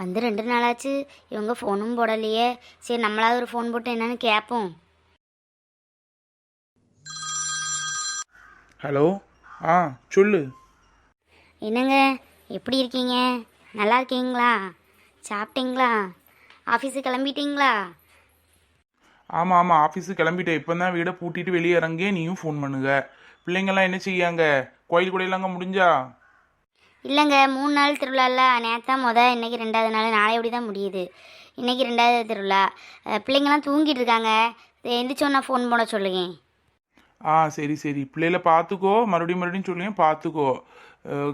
வந்து ரெண்டு நாளாச்சு. இவங்க ஃபோனும் போடலையே. சரி நம்மளாவது ஒரு ஃபோன் போட்டு என்னன்னு கேட்போம் ஹலோ ஆ சொல்லு. என்னங்க? எப்படி இருக்கீங்க? நல்லா இருக்கீங்களா? சாப்பிட்டீங்களா? ஆஃபீஸுக்கு கிளம்பிட்டீங்களா? ஆமாம் ஆமாம் ஆஃபீஸுக்கு கிளம்பிட்டேன். இப்போ தான் வீடை பூட்டிட்டு வெளியே இறங்கே நீயும் ஃபோன் பண்ணுங்க. பிள்ளைங்கெல்லாம் என்ன செய்யாங்க? கோயில் கூடையிலாங்க முடிஞ்சா? இல்லைங்க மூணு நாள் திருவிழால நேத்தா முத இன்னைக்கு ரெண்டாவது நாள். நாளை எப்படி தான் முடியுது? இன்னைக்கு ரெண்டாவது திருவிழா. அஹ் பிள்ளைங்கெல்லாம் தூங்கிட்டு இருக்காங்க. எந்திரிச்சோன்னா ஃபோன் போட சொல்லுங்க ஆ சரி சரி. பிள்ளைகளை பார்த்துக்கோ. மறுபடியும் மறுபடியும் சொல்லுங்க பார்த்துக்கோ.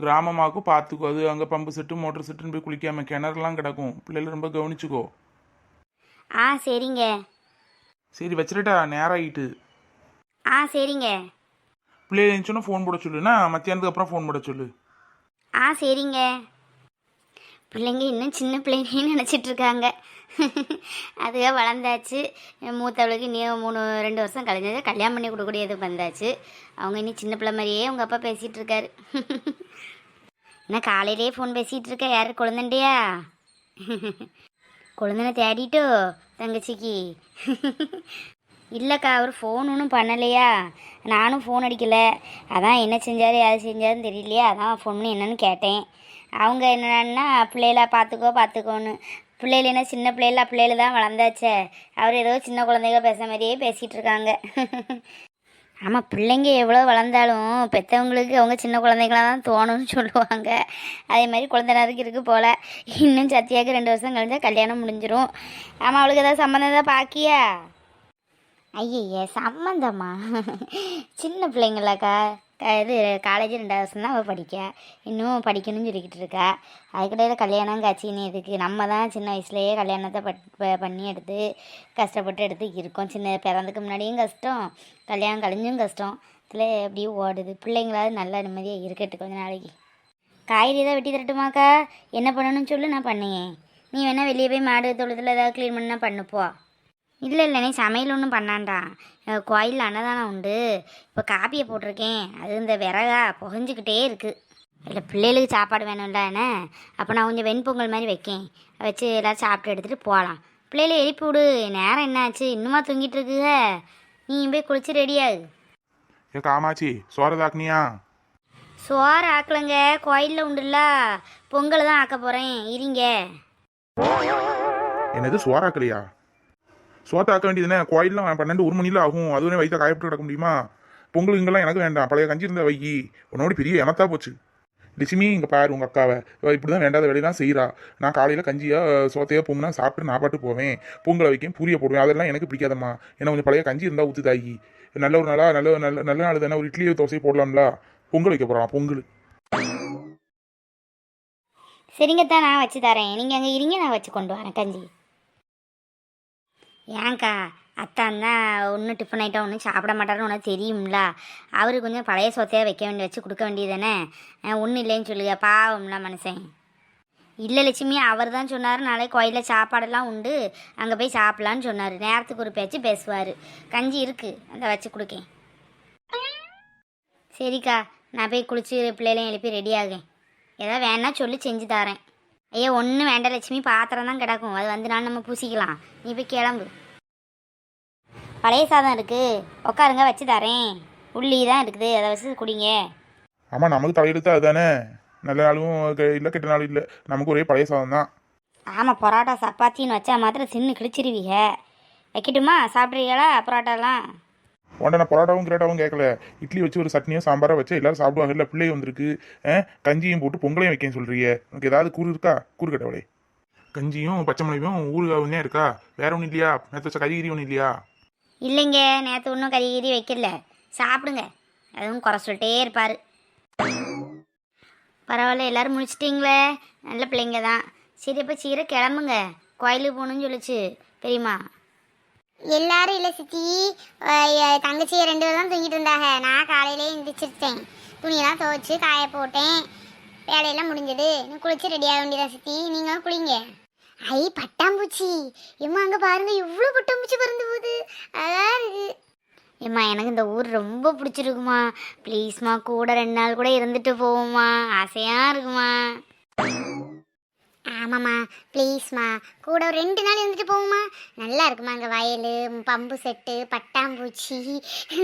கிராமமாக்கும் பார்த்துக்கோ. அது அங்கே பம்பு செட்டு மோட்டர் செட்டுன்னு போய் குளிக்காம கிணறுலாம் கிடக்கும். பிள்ளைகளை ரொம்ப கவனிச்சுக்கோ. ஆ சரிங்க. சரி வச்சிருட்டா. நேரம் ஆகிட்டு ஆ சரிங்க. பிள்ளைகள் இருந்துச்சுன்னா ஃபோன் போட சொல்லுண்ணா மத்தியானத்துக்கு அப்புறம் ஃபோன் போட சொல்லு. ஆ சரிங்க. பிள்ளைங்க இன்னும் சின்ன பிள்ளைங்கன்னு நினச்சிட்டு இருக்காங்க அதுவே வளர்ந்தாச்சு. மூத்தவளுக்கு நீ மூணு ரெண்டு வருஷம் கழிஞ்சது கல்யாணம் பண்ணி கொடுக்கக்கூடியது வந்தாச்சு. அவங்க இன்னும் சின்ன பிள்ளை மாதிரியே உங்கள் அப்பா பேசிகிட்டு இருக்காரு என்ன காலையிலேயே ஃபோன் பேசிகிட்டு இருக்க யார் குழந்தைண்டியா குழந்தனை தேடிட்டோ தங்கச்சிக்கு? இல்லைக்கா அவர் ஃபோன் ஒன்றும் பண்ணலையா? நானும் ஃபோன் அடிக்கலை. அதான் என்ன செஞ்சார் யார் செஞ்சாருன்னு தெரியலையா அதான் ஃபோன் பண்ணி என்னன்னு கேட்டேன். அவங்க என்னன்னா பிள்ளைகள பார்த்துக்கோ பார்த்துக்கோன்னு. பிள்ளைகள் என்ன சின்ன பிள்ளைகள பிள்ளைகள் தான் வளர்ந்தாச்சே. அவர் ஏதோ சின்ன குழந்தைங்க பேச மாதிரியே பேசிகிட்டு இருக்காங்க. ஆமாம் பிள்ளைங்க எவ்வளோ வளர்ந்தாலும் பெற்றவங்களுக்கு அவங்க சின்ன குழந்தைங்களாக தான் தோணும்னு சொல்லுவாங்க. அதே மாதிரி குழந்தைனாருக்கு இருக்குது போல். இன்னும் சத்தியாக்கு ரெண்டு வருஷம் கழிஞ்சால் கல்யாணம் முடிஞ்சிடும் ஆமாம் அவளுக்கு ஏதாவது சம்மந்தம் தான் பாக்கியா? ஐயய்ய சம்மந்தமா சின்ன பிள்ளைங்களாக்கா இது காலேஜ் ரெண்டாவது வருஷம் தான் அவள் படிக்க. இன்னும் படிக்கணும்னு சொல்லிக்கிட்டு இருக்கா. அதுக்கிடையில் கல்யாணம் காட்சின்னு எதுக்கு? நம்ம தான் சின்ன வயசுலேயே கல்யாணத்தை பட் பண்ணி எடுத்து கஷ்டப்பட்டு எடுத்து இருக்கோம். சின்ன பிறந்துக்கு முன்னாடியும் கஷ்டம் கல்யாணம் கழிஞ்சும் கஷ்டம். இதில் எப்படியும் ஓடுது? பிள்ளைங்களாவது நல்லா நிம்மதியாக இருக்கட்டு கொஞ்ச நாளைக்கு. காய்கறி ஏதாவது வெட்டி தரட்டுமாக்கா? என்ன பண்ணணும்னு சொல்லு நான் பண்ணுவேன் நீ வேணால் வெளியே போய் மாடு தொழுதில் ஏதாவது க்ளீன் பண்ணால் பண்ணுப்போ இல்லை இல்லை நீ சமையல் ஒன்றும் பண்ணாண்டா. கோயிலில் அன்னதானம் உண்டு. இப்போ காப்பியை போட்டிருக்கேன். அது இந்த விறகா புகஞ்சிக்கிட்டே இருக்குது இல்லை பிள்ளைகளுக்கு சாப்பாடு வேணும்ல என்ன? அப்போ நான் கொஞ்சம் வெண்பொங்கல் மாதிரி வைக்கேன். வச்சு எல்லோரும் சாப்பிட்டு எடுத்துகிட்டு போகலாம் பிள்ளைகளை எழுப்பி விடு. நேரம் என்னாச்சு? இன்னுமா தூங்கிட்டு இருக்குக. நீ போய் குளிச்சு ரெடியாகு ஏ காமாச்சி சோறதாக்குனியா சோறு ஆக்கலைங்க. கோயிலில் உண்டுல்ல. பொங்கல் தான் ஆக்க போகிறேன் இருங்க. என்னது சோறாக்கலையா சோத்தாக்க வேண்டியதுனே கோயிலாம் பன்னெண்டு ஒரு மணியில் ஆகும். அதுவே வயிற்ற காயப்பட்டு கிடக்க முடியுமா? பொங்கல் இங்கெல்லாம் எனக்கு வேண்டாம். பழைய கஞ்சி இருந்த வைக்கி உன்னோட பெரிய எனத்தா போச்சு. லட்சுமி இங்கே பாரு உங்கள் அக்காவை. இப்படி தான் வேண்டாத வேலையெல்லாம் செய்கிறா நான் காலையில் கஞ்சியாக சோத்தையாக பொங்குனா சாப்பிட்டு நான் பாட்டு போவேன். பொங்கலை வைக்கேன் பூரியை போடுவேன். அதெல்லாம் எனக்கு பிடிக்காதம்மா. ஏன்னா கொஞ்சம் பழைய கஞ்சி இருந்தால் ஊற்று தாயி. நல்ல ஒரு நாளாக நல்ல நல்ல நல்ல நாள் தானே? ஒரு இட்லியோ தோசையை போடலாம்ல. பொங்கல் வைக்க போகிறான் பொங்கல். சரிங்க தான் நான் வச்சு தரேன். நீங்கள் அங்கே இருங்க நான் வச்சு கொண்டு வரேன் கஞ்சி. ஏங்க்கா அத்தான் தான் ஒன்றும் டிஃபன் ஐட்டம் ஒன்றும் சாப்பிட மாட்டாருன்னு உனக்கு தெரியும்ல? அவரு கொஞ்சம் பழைய சொத்தையாக வைக்க வேண்டிய வச்சு கொடுக்க வேண்டியது தானே ஒன்றும் இல்லைன்னு சொல்லுங்க பாவம்ல மனுஷன். இல்லை லட்சுமி அவர் தான் சொன்னார் நாளை கோயிலில் சாப்பாடெல்லாம் உண்டு அங்கே போய் சாப்பிட்லான்னு சொன்னார். நேரத்துக்கு ஒரு பேச்சு பேசுவார். கஞ்சி இருக்குது அதை வச்சு கொடுக்கேன். சரிக்கா நான் போய் குளிச்சு பிள்ளைகளையும் எழுப்பி ரெடி ஆகேன் ஏதாவது வேணால் சொல்லி செஞ்சு தரேன். ஐயா ஒன்றும் வேண்டாம் லட்சுமி. பாத்திரம் தான் கிடக்கும். அது வந்து நாள் நம்ம பூசிக்கலாம். நீ போய் கிளம்பு. பழைய சாதம் இருக்குது உட்காருங்க வச்சு தரேன். உள்ளி தான் இருக்குது. அதை வச்சு குடிங்க. ஆமாம் நமக்கு தலையெடுத்து அதுதானே? நல்ல நாளும் இல்லை கெட்ட நாளும் இல்லை. நமக்கு ஒரே பழைய சாதம் தான். ஆமாம் பரோட்டா சப்பாத்தின்னு வச்சா மாத்திரம் சின்ன கிழிச்சிருவீங்க. வைக்கட்டுமா? சாப்பிட்றீங்களா? பரோட்டாலாம்? உடனே நான் பரோட்டாவும் கிரேட்டாவும் கேட்கல இட்லி வச்சு ஒரு சட்னியும் சாம்பாராக வச்சு எல்லாரும் சாப்பிடுவாங்க. இல்லை பிள்ளையும் வந்திருக்கு. கஞ்சியும் போட்டு பொங்கலையும் வைக்கன்னு சொல்றியே உனக்கு ஏதாவது கூறு இருக்கா? கூறு கட்டவளே கஞ்சியும் பச்சை மிளகையும் ஊறுகாவும் தான் இருக்கா? வேற ஒன்றும் இல்லையா? நேற்று வச்ச கறிகிரி ஒன்றும் இல்லையா? இல்லைங்க நேற்று ஒன்றும் கறி கறி வைக்கல. சாப்பிடுங்க. அதுவும் குறை சொல்லிட்டே இருப்பார். பரவாயில்ல எல்லாரும் முடிச்சிட்டிங்களே? நல்ல பிள்ளைங்க தான். சரி அப்போ சீரை கிளம்புங்க. கோயிலுக்கு போகணும்னு சொல்லிச்சு பெரியம்மா. எல்லாரும் இல்லை சித்தி. அஹ் தங்கச்சி ரெண்டு பேரும் தான் தூங்கிட்டு இருந்தாங்க. நான் காலையிலே எந்திரிச்சிருச்சேன். துணியெல்லாம் துவைச்சு காய போட்டேன். வேலையெல்லாம் முடிஞ்சது. நீ குளிச்சு ரெடி ஆக வேண்டியதா சித்தி? நீங்களும் குளிங்க. ஐ பட்டாம்பூச்சி. எம்மா அங்கே பாருங்க இவ்வளோ பட்டாம்பூச்சி பறந்து போகுது. அதான் இருக்கு. ஏம்மா எனக்கு இந்த ஊர் ரொம்ப பிடிச்சிருக்குமா ப்ளீஸ்மா கூட ரெண்டு நாள் கூட இருந்துட்டு போவோம்மா. ஆசையாக இருக்குமா ஆமாம்மா ப்ளீஸ்மா கூட ஒரு ரெண்டு நாள் இருந்துட்டு போகுமா நல்லா இருக்குமா அங்கே வயல் பம்பு செட்டு பட்டாம்பூச்சி.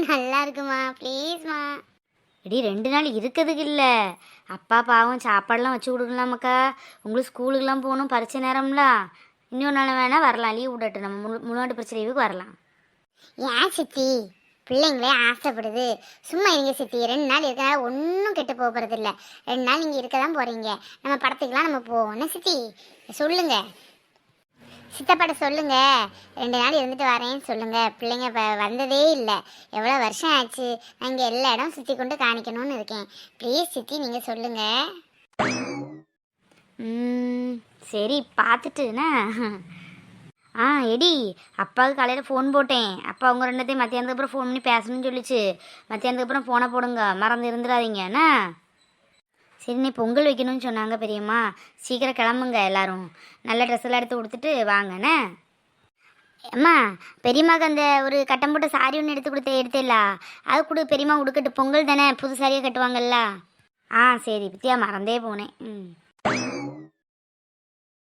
நல்லா இருக்குமா? ப்ளீஸ்மா இடி ரெண்டு நாள் இருக்கிறதுக்கு இல்லை. அப்பா பாவம் சாப்பாடெல்லாம் வச்சு கொடுக்கலாமக்கா? உங்களுக்கு ஸ்கூலுக்கெல்லாம் போகணும் பரிச்சை நேரம்ல. இன்னொரு நாள் வேணால் வரலாம் லீவ் விடட்டும். நம்ம முழு முழுநாட்டு பிரச்சனை வரலாம். ஏன் சித்தி? பிள்ளைங்களே ஆசைப்படுது. சும்மா இருங்க சித்தி ரெண்டு நாள் இருக்கனால ஒன்றும் கெட்டு போக போகிறது இல்லை. ரெண்டு நாள் நீங்கள் இருக்க தான் போகிறீங்க நம்ம படத்துக்கெலாம் நம்ம போவோம். என்ன சித்தி? சொல்லுங்க. சித்தப்பாட்ட சொல்லுங்க. ரெண்டு நாள் இருந்துட்டு வரேன்னு சொல்லுங்க. பிள்ளைங்க இப்போ வந்ததே இல்லை. எவ்வளோ வருஷம் ஆச்சு? நான் இங்கே எல்லா இடம் சுற்றி கொண்டு காணிக்கணும்னு இருக்கேன். ப்ளீஸ் சித்தி நீங்கள் சொல்லுங்கள் சரி பார்த்துட்டுண்ணா ஆ எடி அப்பாவுக்கு காலையில் ஃபோன் போட்டேன். அப்பா அவங்க ரெண்டத்தையும் மத்தியானத்துக்கு அப்புறம் ஃபோன் பண்ணி பேசணும்னு சொல்லிச்சு. மத்தியானத்துக்கு அப்புறம் ஃபோனை போடுங்க. மறந்து இருந்துடாதீங்கண்ணா சரி நீ பொங்கல் வைக்கணும்னு சொன்னாங்க பெரியம்மா. சீக்கிரம் கிளம்புங்க எல்லாரும். நல்ல ட்ரெஸ் எல்லாம் எடுத்து கொடுத்துட்டு வாங்கண்ணே அம்மா பெரியம்மாக்கு அந்த ஒரு கட்டம் போட்ட சாரி ஒன்று எடுத்து கொடுத்து எடுத்தேல்ல? அது கொடு பெரியம்மா உடுக்கட்டு. பொங்கல் தானே? புது சாரியாக கட்டுவாங்கல்ல? ஆ சரி பத்தியா மறந்தே போனேன். ம்.